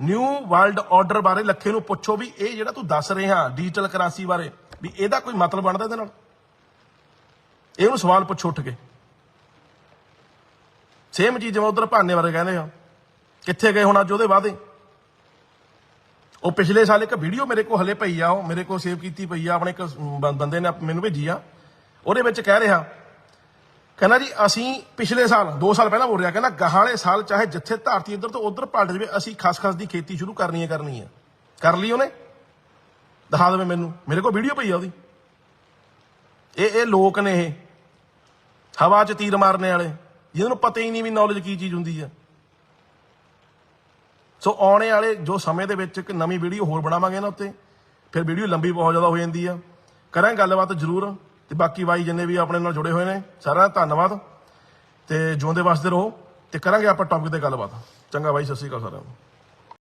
Speaker 1: ਨਿਊ ਵਰਲਡ ਆਰਡਰ ਬਾਰੇ ਲੱਖੇ ਨੂੰ ਪੁੱਛੋ ਵੀ ਇਹ ਜਿਹੜਾ ਤੂੰ ਦੱਸ ਰਿਹਾ ਡਿਜੀਟਲ ਕਰਾਂਸੀ ਬਾਰੇ, ਵੀ ਇਹਦਾ ਕੋਈ ਮਤਲਬ ਬਣਦਾ ਇਹਦੇ ਨਾਲ? ਇਹਨੂੰ ਸਵਾਲ ਪੁੱਛੋ ਉੱਠ ਕੇ। ਸੇਮ ਚੀਜ਼ ਜਿਵੇਂ ਉਧਰ ਭਾਨੇ ਬਾਰੇ ਕਹਿੰਦੇ ਆ। ਕਿੱਥੇ ਗਏ ਹੁਣ ਅੱਜ ਉਹਦੇ ਵਾਅਦੇ? ਉਹ ਪਿਛਲੇ ਸਾਲ ਇੱਕ ਵੀਡੀਓ ਮੇਰੇ ਕੋਲ ਹਲੇ ਪਈ ਆ, ਉਹ ਮੇਰੇ ਕੋਲ ਸੇਵ ਕੀਤੀ ਪਈ ਆ, ਆਪਣੇ ਇੱਕ ਬੰਦੇ ਨੇ ਮੈਨੂੰ ਭੇਜੀ ਆ। ਉਹਦੇ ਵਿੱਚ ਕਹਿ ਰਿਹਾ ਕਹਿੰਦਾ ਜੀ, ਅਸੀਂ ਪਿਛਲੇ ਸਾਲ 2 ਸਾਲ ਪਹਿਲਾਂ ਬੋਲ ਰਿਹਾ, ਕਹਿੰਦਾ ਗਾਹਾਂ ਵਾਲੇ ਸਾਲ ਚਾਹੇ ਜਿੱਥੇ ਧਰਤੀ ਇੱਧਰ ਤੋਂ ਉੱਧਰ ਪਲਟ ਜਾਵੇ, ਅਸੀਂ ਖਸਖਸ ਦੀ ਖੇਤੀ ਸ਼ੁਰੂ ਕਰਨੀ ਹੈ ਕਰਨੀ ਹੈ। ਕਰ ਲਈ ਉਹਨੇ? ਦਿਖਾ ਦੇਵੇ ਮੈਨੂੰ। ਮੇਰੇ ਕੋਲ ਵੀਡੀਓ ਪਈ ਆ ਉਹਦੀ। ਇਹ ਇਹ ਲੋਕ ਨੇ ਇਹ। ਹਵਾ 'ਚ ਤੀਰ ਮਾਰਨੇ ਵਾਲੇ। ਜਿਹਨਾਂ ਨੂੰ ਪਤਾ ਹੀ ਨਹੀਂ ਵੀ ਨੌਲੇਜ ਕੀ ਚੀਜ਼ ਹੁੰਦੀ ਹੈ। ਸੋ ਆਉਣੇ ਵਾਲੇ ਜੋ ਸਮੇਂ ਦੇ ਵਿੱਚ ਇੱਕ ਨਵੀਂ ਵੀਡੀਓ ਹੋਰ ਬਣਾਵਾਂਗੇ ਨਾ ਉੱਤੇ, ਫਿਰ ਵੀਡੀਓ ਲੰਬੀ ਬਹੁਤ ਜ਼ਿਆਦਾ ਹੋ ਜਾਂਦੀ ਆ। ਕਰਾਂਗੇ ਗੱਲਬਾਤ ਜ਼ਰੂਰ। ਤੇ ਬਾਕੀ ਬਾਈ ਜਿੰਨੇ ਵੀ ਆਪਣੇ ਨਾਲ ਜੁੜੇ ਹੋਏ ਨੇ, ਸਾਰਿਆਂ ਦਾ ਧੰਨਵਾਦ ਤੇ ਜਿਉਂਦੇ ਵਸਦੇ ਰਹੋ ਤੇ ਕਰਾਂਗੇ ਆਪਾਂ ਟੌਪਿਕ ਤੇ ਗੱਲਬਾਤ। ਚੰਗਾ ਬਾਈ, ਸਤਿ ਸ਼੍ਰੀ ਅਕਾਲ ਸਾਰਿਆਂ ਨੂੰ।